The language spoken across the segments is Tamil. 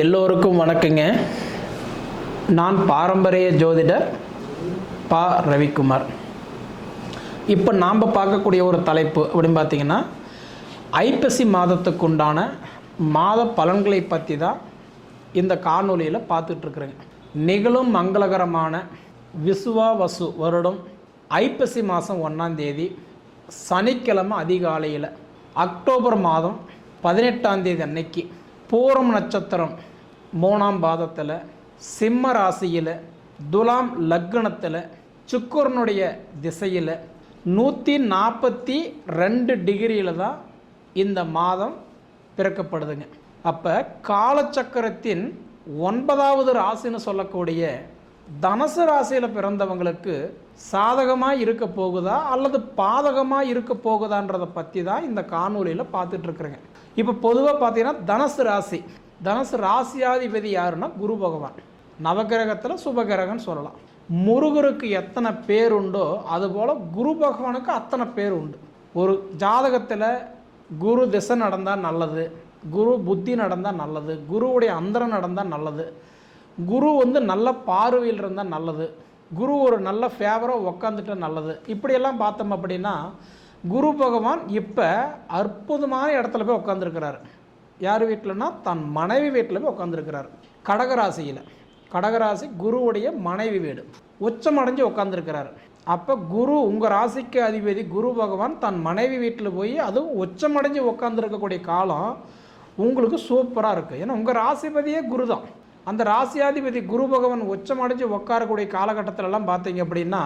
எல்லோருக்கும் வணக்கங்க. நான் பாரம்பரிய ஜோதிடர் பா. ரவிக்குமார். இப்போ நாம் பார்க்கக்கூடிய ஒரு தலைப்பு அப்படின்னு பார்த்தீங்கன்னா ஐப்பசி மாதத்துக்கு உண்டான மாத பலன்களை பற்றி தான் இந்த காணொலியில் பார்த்துட்ருக்குறேங்க நிகழும் மங்களகரமான விசுவா வசு வருடம் ஐப்பசி மாதம் ஒன்றாம் தேதி சனிக்கிழமை அதிகாலையில் அக்டோபர் மாதம் பதினெட்டாம் தேதி அன்னைக்கு பூரம் நட்சத்திரம் மூணாம் பாதத்தில் சிம்ம ராசியில் துலாம் லக்னத்தில் சுக்கரனுடைய திசையில் நூற்றி நாற்பத்தி ரெண்டு டிகிரியில் தான் இந்த மாதம் பிறக்கப்படுதுங்க. அப்போ காலச்சக்கரத்தின் ஒன்பதாவது ராசின்னு சொல்லக்கூடிய தனுசு ராசியில் பிறந்தவங்களுக்கு சாதகமாக இருக்க போகுதா அல்லது பாதகமாக இருக்க போகுதான்றதை பற்றி தான் இந்த காணொலியில் பார்த்துட்ருக்குறேங்க இப்போ பொதுவாக பார்த்தீங்கன்னா தனுசு ராசி. தனுசு ராசியாதிபதி யாருன்னா குரு பகவான். நவகிரகத்தில் சுபகிரகம்னு சொல்லலாம். முருகருக்கு எத்தனை பேர் உண்டோ அதுபோல் குரு பகவானுக்கு அத்தனை பேர் உண்டு. ஒரு ஜாதகத்தில் குரு திசை நடந்தால் நல்லது குரு புத்தி நடந்தால் நல்லது குருவுடைய அந்தரம் நடந்தால் நல்லது குரு வந்து நல்ல பார்வையில் இருந்தால் நல்லது குரு ஒரு நல்ல ஃபேவராக உக்காந்துட்டால் நல்லது. இப்படியெல்லாம் பார்த்தோம் அப்படின்னா குரு பகவான் இப்போ அற்புதமான இடத்துல போய் உட்காந்துருக்கிறார் யார் வீட்டிலன்னா தன் மனைவி வீட்டில் போய் உட்காந்துருக்கிறார் கடகராசியில். கடகராசி குருவுடைய மனைவி வீடு. உச்சம் அடைஞ்சு உட்காந்துருக்கிறார் அப்போ குரு உங்கள் ராசிக்கு அதிபதி குரு பகவான் தன் மனைவி வீட்டில் போய் அதுவும் உச்சமடைஞ்சு உட்காந்துருக்கக்கூடிய காலம் உங்களுக்கு சூப்பராக இருக்குது ஏன்னா உங்கள் ராசிபதியே குரு தான் அந்த ராசியாதிபதி குரு பகவான் உச்சமடைஞ்சு உட்காரக்கூடிய காலகட்டத்திலலாம் பார்த்தீங்க அப்படின்னா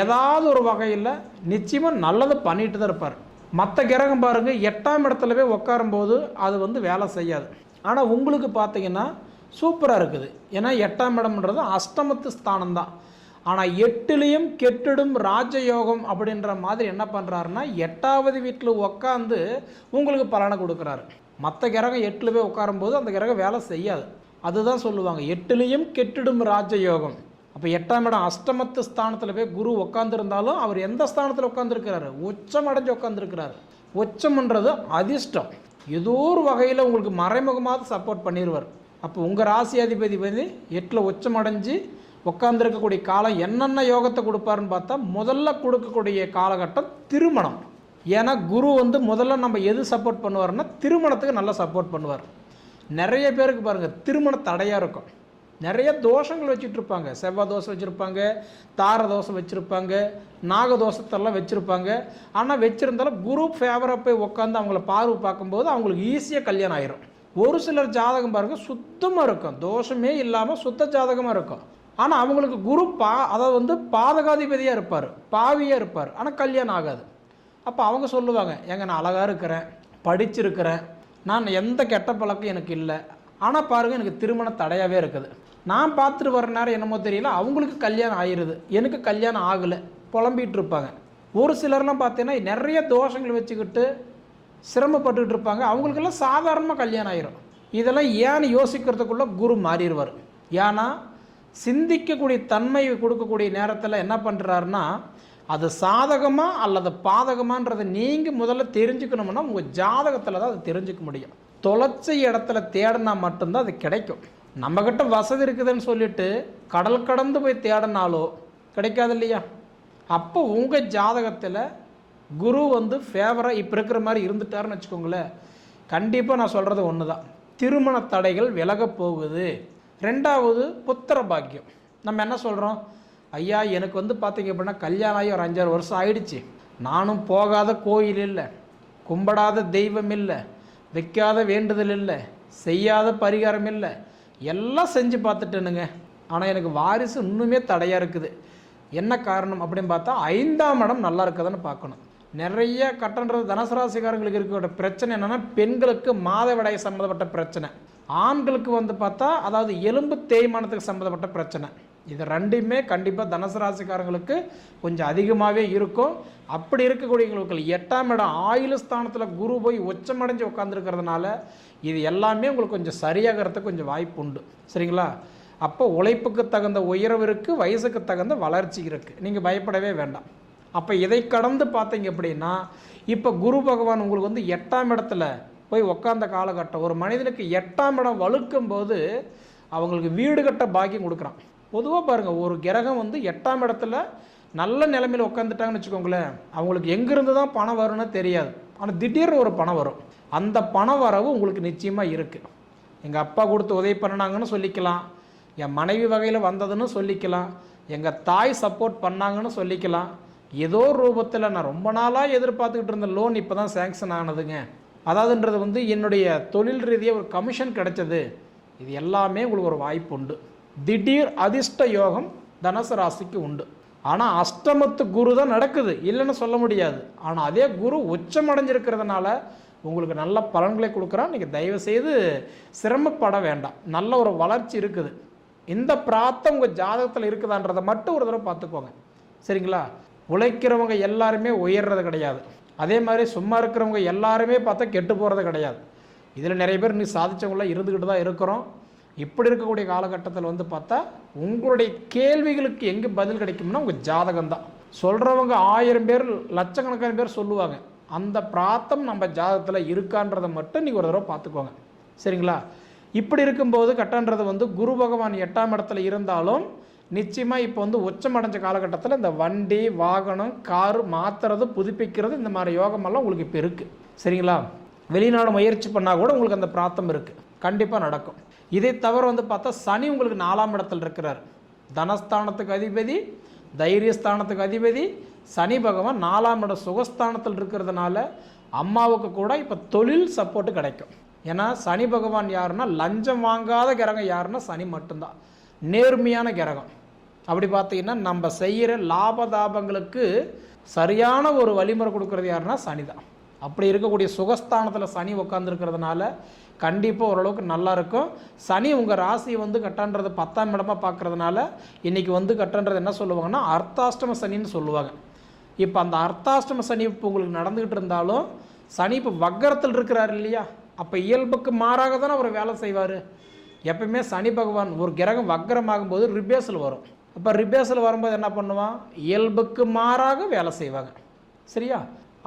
ஏதாவது ஒரு வகையில் நிச்சயமாக நல்லது பண்ணிட்டு தான் இருப்பார். மற்ற கிரகம் பாருங்கள் எட்டாம் இடத்துல போய் உட்காரும்போது அது வந்து வேலை செய்யாது. ஆனால் உங்களுக்கு பார்த்தீங்கன்னா சூப்பராக இருக்குது. ஏன்னா எட்டாம் இடம்ன்றது அஷ்டமத்து ஸ்தானம் தான் ஆனால் எட்டுலேயும் கெட்டிடும் ராஜயோகம் அப்படின்ற மாதிரி என்ன பண்ணுறாருன்னா எட்டாவது வீட்டில் உட்காந்து உங்களுக்கு பலனை கொடுக்குறாரு. மற்ற கிரகம் எட்டில் போய் உட்காரும்போது அந்த கிரகம் வேலை செய்யாது. அதுதான் சொல்லுவாங்க. எட்டுலேயும் கெட்டிடும் ராஜயோகம். அப்போ எட்டாம் இடம் அஷ்டமத்து ஸ்தானத்தில் போய் குரு உட்காந்துருந்தாலும் அவர் எந்த ஸ்தானத்தில் உட்காந்துருக்கிறாரு உச்சம் அடைஞ்சு உட்காந்துருக்கிறாரு உச்சம்ன்றது அதிர்ஷ்டம். ஏதோ ஒரு வகையில் உங்களுக்கு மறைமுகமாக சப்போர்ட் பண்ணிடுவார் அப்போ உங்கள் ராசி அதிபதி வந்து எட்டில் உச்சம் அடைஞ்சு உட்காந்துருக்கக்கூடிய காலம் என்னென்ன யோகத்தை கொடுப்பாருன்னு பார்த்தா முதல்ல கொடுக்கக்கூடிய காலகட்டம் திருமணம். ஏன்னா குரு வந்து முதல்ல நம்ம எது சப்போர்ட் பண்ணுவார்னா திருமணத்துக்கு நல்லா சப்போர்ட் பண்ணுவார். நிறைய பேருக்கு பாருங்கள் திருமண தடையாக இருக்கும். நிறைய தோஷங்கள் வச்சுட்டு இருப்பாங்க. செவ்வாய் தோசை வச்சுருப்பாங்க தார தோசை வச்சுருப்பாங்க நாக தோஷத்தெல்லாம் வச்சுருப்பாங்க. ஆனால் வச்சுருந்தாலும் குரு ஃபேவராக போய் உட்காந்து அவங்கள பார்வை பார்க்கும்போது அவங்களுக்கு ஈஸியாக கல்யாணம் ஆயிரும். ஒரு சிலர் ஜாதகம் பாருங்கள் சுத்தமாக இருக்கும். தோஷமே இல்லாமல் சுத்த ஜாதகமாக இருக்கும். ஆனால் அவங்களுக்கு குரு பா அதாவது வந்து பாதகாதிபதியாக இருப்பார் பாவியாக இருப்பார். ஆனால் கல்யாணம் ஆகாது. அப்போ அவங்க சொல்லுவாங்க ஏங்க நான் அழகாக இருக்கிறேன் படிச்சிருக்கிறேன் நான் எந்த கெட்ட பழக்கம் எனக்கு இல்லை. ஆனால் பாருங்கள் எனக்கு திருமண தடையாகவே இருக்குது. நான் பார்த்துட்டு வர நேரம் என்னமோ தெரியல அவங்களுக்கு கல்யாணம் ஆயிடுது எனக்கு கல்யாணம் ஆகலை. புலம்பிகிட்டு இருப்பாங்க. ஒரு சிலர்லாம் பார்த்தீங்கன்னா நிறைய தோஷங்கள் வச்சுக்கிட்டு சிரமப்பட்டுக்கிட்டு இருப்பாங்க. அவங்களுக்கெல்லாம் சாதாரணமாக கல்யாணம் ஆயிரும். இதெல்லாம் ஏன்னு யோசிக்கிறதுக்குள்ளே குரு மாறிடுவார். ஏன்னா சிந்திக்கக்கூடிய தன்மை கொடுக்கக்கூடிய நேரத்தில் என்ன பண்ணுறாருன்னா அது சாதகமாக அல்லது பாதகமான்றதை நீங்கள் முதல்ல தெரிஞ்சுக்கணும்னா உங்கள் ஜாதகத்தில் தான் அதை தெரிஞ்சுக்க முடியும். தொலைச்ச இடத்துல தேடினா மட்டும்தான் அது கிடைக்கும். நம்மக்கிட்ட வசதி இருக்குதுன்னு சொல்லிட்டு கடல் கடந்து போய் தேடினாலோ கிடைக்காது இல்லையா? அப்போ உங்கள் ஜாதகத்தில் குரு வந்து ஃபேவராக இப்போ இருக்கிற மாதிரி இருந்துட்டாருன்னு வச்சுக்கோங்களேன். கண்டிப்பாக நான் சொல்கிறது ஒன்று தான் திருமண தடைகள் விலக போகுது. ரெண்டாவது புத்திர பாக்கியம். நம்ம என்ன சொல்கிறோம் ஐயா எனக்கு வந்து பார்த்தீங்க அப்படின்னா கல்யாணம் ஆகி ஒரு அஞ்சாறு வருஷம் ஆயிடுச்சு. நானும் போகாத கோயில் இல்லை. கும்பிடாத தெய்வம் இல்லை. வைக்காத வேண்டுதல் இல்லை. செய்யாத பரிகாரம் இல்லை. எல்லாம் செஞ்சு பார்த்துட்டேனுங்க. ஆனால் எனக்கு வாரிசு இன்னுமே தடையாக இருக்குது. என்ன காரணம் அப்படின்னு பார்த்தா ஐந்தாம் இடம் நல்லா இருக்குதுன்னு பார்க்கணும். நிறைய கட்டன்றது தனசராசிக்காரங்களுக்கு இருக்கிற பிரச்சனை என்னென்னா பெண்களுக்கு மாதவிடாய் சம்மந்தப்பட்ட பிரச்சனை. ஆண்களுக்கு வந்து பார்த்தா அதாவது எலும்பு தேய்மானத்துக்கு சம்மந்தப்பட்ட பிரச்சனை. இது ரெண்டுமே கண்டிப்பாக தனுசு ராசிக்காரங்களுக்கு கொஞ்சம் அதிகமாகவே இருக்கும். அப்படி இருக்கக்கூடியவங்களுக்கு எட்டாம் இடம் ஆயுள் ஸ்தானத்தில் குரு போய் உச்சமடைஞ்சு உட்காந்துருக்கிறதுனால இது எல்லாமே உங்களுக்கு கொஞ்சம் சரியாகிறதுக்கு கொஞ்சம் வாய்ப்பு உண்டு. சரிங்களா? அப்போ உழைப்புக்கு தகுந்த உயர்வு இருக்குது வயசுக்கு தகுந்த வளர்ச்சி இருக்குது நீங்கள் பயப்படவே வேண்டாம். அப்போ இதை கடந்து பார்த்தீங்க அப்படின்னா இப்போ குரு பகவான் உங்களுக்கு வந்து எட்டாம் இடத்துல போய் உக்காந்த காலகட்டம். ஒரு மனிதனுக்கு எட்டாம் இடம் வலுக்கும் போது அவங்களுக்கு வீடு கட்ட பாக்கியம் கொடுக்குறான். பொதுவாக பாருங்கள் ஒரு கிரகம் வந்து எட்டாம் இடத்துல நல்ல நிலைமையில் உட்காந்துட்டாங்கன்னு வச்சுக்கோங்களேன் அவங்களுக்கு எங்கேருந்து தான் பணம் வரும்னு தெரியாது. ஆனால் திடீர்னு ஒரு பணம் வரும். அந்த பண வரவு உங்களுக்கு நிச்சயமாக இருக்குது எங்கள் அப்பா கொடுத்து உதவி பண்ணினாங்கன்னு சொல்லிக்கலாம். என் மனைவி வகையில் வந்ததுன்னு சொல்லிக்கலாம். எங்கள் தாய் சப்போர்ட் பண்ணாங்கன்னு சொல்லிக்கலாம். ஏதோ ரூபத்தில் நான் ரொம்ப நாளாக எதிர்பார்த்துக்கிட்டு இருந்த லோன் இப்போ தான் சேங்ஷன் ஆனதுங்க. அதாவதுன்றது வந்து என்னுடைய தொழில் ரீதியாக ஒரு கமிஷன் கிடைச்சது. இது எல்லாமே உங்களுக்கு ஒரு வாய்ப்பு உண்டு. திடீர் அதிர்ஷ்ட யோகம் தனுசு ராசிக்கு உண்டு. ஆனால் அஷ்டமத்து குரு தான் நடக்குது. இல்லைன்னு சொல்ல முடியாது. ஆனால் அதே குரு உச்சம் அடைஞ்சிருக்கிறதுனால உங்களுக்கு நல்ல பலன்களை கொடுக்குறான். நீங்கள் தயவு செய்து சிரமப்பட வேண்டாம். நல்ல ஒரு வளர்ச்சி இருக்குது. இந்த பிராத்தம் உங்கள் ஜாதகத்தில் இருக்குதான்றதை மட்டும் ஒரு தடவை பார்த்துக்கோங்க. சரிங்களா? உழைக்கிறவங்க எல்லாருமே உயர்றது கிடையாது. அதே மாதிரி சும்மா இருக்கிறவங்க எல்லாருமே பார்த்தா கெட்டு போகிறது கிடையாது. இதில் நிறைய பேர் நீ சாதிச்சவங்களாம் இருந்துக்கிட்டு தான் இருக்கிறோம். இப்படி இருக்கக்கூடிய காலகட்டத்தில் வந்து பார்த்தா உங்களுடைய கேள்விகளுக்கு எங்கே பதில் கிடைக்கும்னா உங்கள் ஜாதகம் தான் சொல்கிறவங்க ஆயிரம் பேர் லட்சக்கணக்கான பேர் சொல்லுவாங்க. அந்த பிராத்தம் நம்ம ஜாதகத்தில் இருக்கான்றதை மட்டும் நீங்கள் ஒரு தடவை பார்த்துக்கோங்க. சரிங்களா? இப்படி இருக்கும்போது கட்டன்றது வந்து குரு பகவான் எட்டாம் இடத்துல இருந்தாலும் நிச்சயமாக இப்போ வந்து உச்சமடைஞ்ச காலகட்டத்தில் இந்த வண்டி வாகனம் காரு மாற்றுறது புதுப்பிக்கிறது இந்த மாதிரி யோகமெல்லாம் உங்களுக்கு இப்போ இருக்குது சரிங்களா? வெளிநாடு முயற்சி பண்ணால் கூட உங்களுக்கு அந்த பிராத்தம் இருக்குது கண்டிப்பாக நடக்கும். இதை தவிர வந்து பார்த்தா சனி உங்களுக்கு நாலாம் இடத்துல இருக்கிறார். தனஸ்தானத்துக்கு அதிபதி தைரியஸ்தானத்துக்கு அதிபதி சனி பகவான் நாலாம் இடம் சுகஸ்தானத்தில் இருக்கிறதுனால அம்மாவுக்கு கூட இப்போ தொழில் சப்போர்ட்டு கிடைக்கும். ஏன்னா சனி பகவான் யாருன்னா லஞ்சம் வாங்காத கிரகம் யாருன்னா சனி மட்டும்தான். நேர்மையான கிரகம். அப்படி பார்த்தீங்கன்னா நம்ம செய்கிற லாபதாபங்களுக்கு சரியான ஒரு வழிமுறை கொடுக்கறது யாருன்னா சனி தான் அப்படி இருக்கக்கூடிய சுகஸ்தானத்தில் சனி உட்காந்துருக்கிறதுனால கண்டிப்பாக ஓரளவுக்கு நல்லா இருக்கும். சனி உங்கள் ராசியை வந்து கட்டான்றது பத்தாம் இடமாக பார்க்கறதுனால இன்றைக்கி வந்து கட்டன்றது என்ன சொல்லுவாங்கன்னா அர்த்தாஷ்டம சனின்னு சொல்லுவாங்க. இப்போ அந்த அர்த்தாஷ்டம சனி இப்போ உங்களுக்கு நடந்துக்கிட்டு இருந்தாலும் சனி இப்போ வக்கரத்தில் இருக்கிறார் இல்லையா? அப்போ இயல்புக்கு மாறாக தானே அவர் வேலை செய்வார். எப்பயுமே சனி பகவான் ஒரு கிரகம் வக்கரமாகும் போது ரிபேஸில் வரும். அப்போ ரிபேஸில் வரும்போது என்ன பண்ணுவான்? இயல்புக்கு மாறாக வேலை செய்வாங்க. சரியா?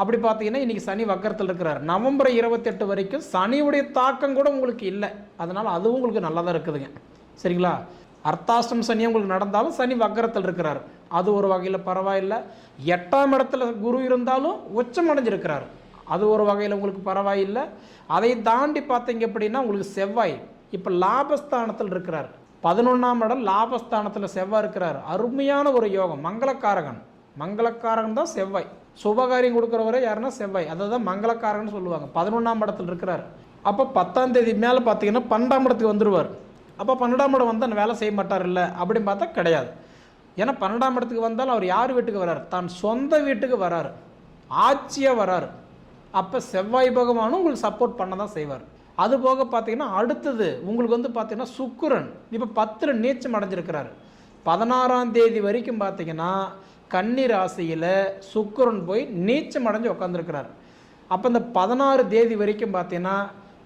அப்படி பார்த்தீங்கன்னா இன்றைக்கி சனி வக்கரத்தில் இருக்கிறார். நவம்பர் இருபத்தெட்டு வரைக்கும் சனியுடைய தாக்கம் கூட உங்களுக்கு இல்லை. அதனால் அதுவும் உங்களுக்கு நல்லா தான் இருக்குதுங்க. சரிங்களா? அர்த்தாஷ்டம் சனி உங்களுக்கு நடந்தாலும் சனி வக்கரத்தில் இருக்கிறார். அது ஒரு வகையில் பரவாயில்லை. எட்டாம் இடத்துல குரு இருந்தாலும் உச்சம் அடைஞ்சிருக்கிறார். அது ஒரு வகையில் உங்களுக்கு பரவாயில்லை. அதை தாண்டி பார்த்தீங்க அப்படின்னா உங்களுக்கு செவ்வாய் இப்போ லாபஸ்தானத்தில் இருக்கிறார். பதினொன்றாம் இடம் லாபஸ்தானத்தில் செவ்வாய் இருக்கிறார். அருமையான ஒரு யோகம். மங்களக்காரகன். மங்களக்காரகன் தான் செவ்வாய். சுபகாரியம் கொடுக்குறவரை யாருன்னா செவ்வாய். அதை தான் சொல்லுவாங்க. பதினொன்றாம் இடத்துல இருக்கிறார். அப்போ பத்தாம் தேதி மேலே பார்த்தீங்கன்னா பன்னெண்டாம் இடத்துக்கு வந்துடுவார் அப்போ பன்னெண்டாம் இடம் வந்து வேலை செய்ய மாட்டார் இல்லை அப்படின்னு பார்த்தா கிடையாது. ஏன்னா பன்னெண்டாம் இடத்துக்கு வந்தாலும் அவர் யார் வீட்டுக்கு வராரு? தான் சொந்த வீட்டுக்கு வராரு. ஆட்சியாக வராரு. அப்போ செவ்வாய் பகவானும் உங்களுக்கு சப்போர்ட் பண்ண தான் செய்வார். அது போக பார்த்தீங்கன்னா அடுத்தது உங்களுக்கு வந்து பார்த்தீங்கன்னா சுக்குரன். இப்போ பத்தில் நீச்சம் அடைஞ்சிருக்கிறாரு. பதினாறாம் தேதி வரைக்கும் பார்த்தீங்கன்னா கன்னி ராசியில் சுக்கிரன் போய் நீச்சம் அடைஞ்சு உட்காந்துருக்கிறார் அப்போ இந்த பதினாறு தேதி வரைக்கும் பார்த்தீங்கன்னா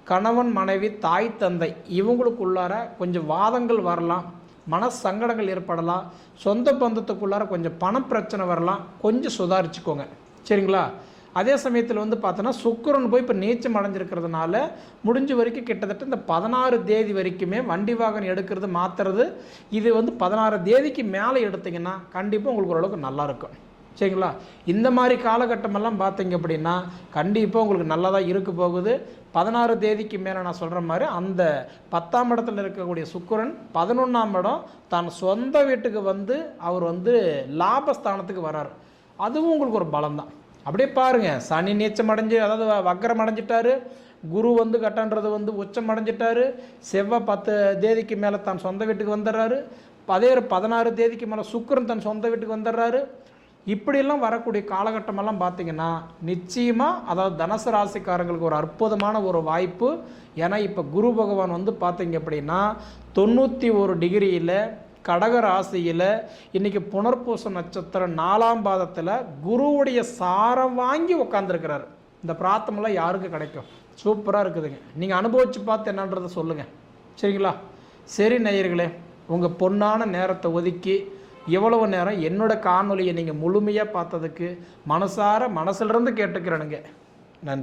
கணவன் மனைவி தாய் தந்தை இவங்களுக்குள்ளார கொஞ்சம் வாதங்கள் வரலாம் மன சங்கடங்கள் ஏற்படலாம் சொந்த பந்தத்துக்குள்ளார கொஞ்சம் பணப்பிரச்சனை வரலாம் கொஞ்சம் சுதாரிச்சுக்கோங்க. சரிங்களா? அதே சமயத்தில் வந்து பார்த்தோன்னா சுக்கரன் போய் இப்போ நீச்சம் அடைஞ்சிருக்கிறதுனால முடிஞ்ச வரைக்கும் கிட்டத்தட்ட இந்த பதினாறு தேதி வரைக்குமே வண்டி வாகனம் எடுக்கிறது மாற்றுறது இது வந்து பதினாறு தேதிக்கு மேலே எடுத்தீங்கன்னா கண்டிப்பாக உங்களுக்கு ஓரளவுக்கு நல்லாயிருக்கும் சரிங்களா? இந்த மாதிரி காலகட்டமெல்லாம் பார்த்தீங்க அப்படின்னா கண்டிப்பாக உங்களுக்கு நல்லா தான் இருக்க போகுது. பதினாறு தேதிக்கு மேலே நான் சொல்கிற மாதிரி அந்த பத்தாம் இடத்துல இருக்கக்கூடிய சுக்கரன் பதினொன்றாம் இடம் தான் சொந்த வீட்டுக்கு வந்து அவர் வந்து லாபஸ்தானத்துக்கு வரார். அதுவும் உங்களுக்கு ஒரு பலம் தான் அப்படியே பாருங்கள் சனி நீச்சம் அடைஞ்சு அதாவது வக்கரம் அடைஞ்சிட்டாரு. குரு வந்து கட்டன்றது வந்து உச்சம் அடைஞ்சிட்டாரு. செவ்வாய் பத்து தேதிக்கு மேலே தான் சொந்த வீட்டுக்கு வந்துடுறாரு. அதே பதினாறு தேதிக்கு மேலே சுக்கிரன் தன் சொந்த வீட்டுக்கு வந்துடுறாரு. இப்படியெல்லாம் வரக்கூடிய காலகட்டமெல்லாம் பார்த்தீங்கன்னா நிச்சயமாக அதாவது தனுசு ராசிக்காரங்களுக்கு ஒரு அற்புதமான ஒரு வாய்ப்பு. ஏன்னா இப்போ குரு பகவான் வந்து பார்த்தீங்க அப்படின்னா தொண்ணூற்றி ஒரு டிகிரியில் கடக ராசியில் இன்றைக்கி புனர்பூச நட்சத்திரம் நாலாம் பாதத்தில் குருவுடைய சாரம் வாங்கி உட்காந்துருக்கிறாரு இந்த பிரார்த்தமெல்லாம் யாருக்கு கிடைக்கும்? சூப்பராக இருக்குதுங்க. நீங்கள் அனுபவித்து பார்த்து என்னன்றதை சொல்லுங்கள் சரிங்களா? சரி நேயர்களே உங்கள் பொன்னான நேரத்தை ஒதுக்கி எவ்வளவு நேரம் என்னோட காணொலியை நீங்கள் முழுமையாக பார்த்ததுக்கு மனசார மனசிலிருந்து கேட்டுக்கிறேனுங்க. நன்றி.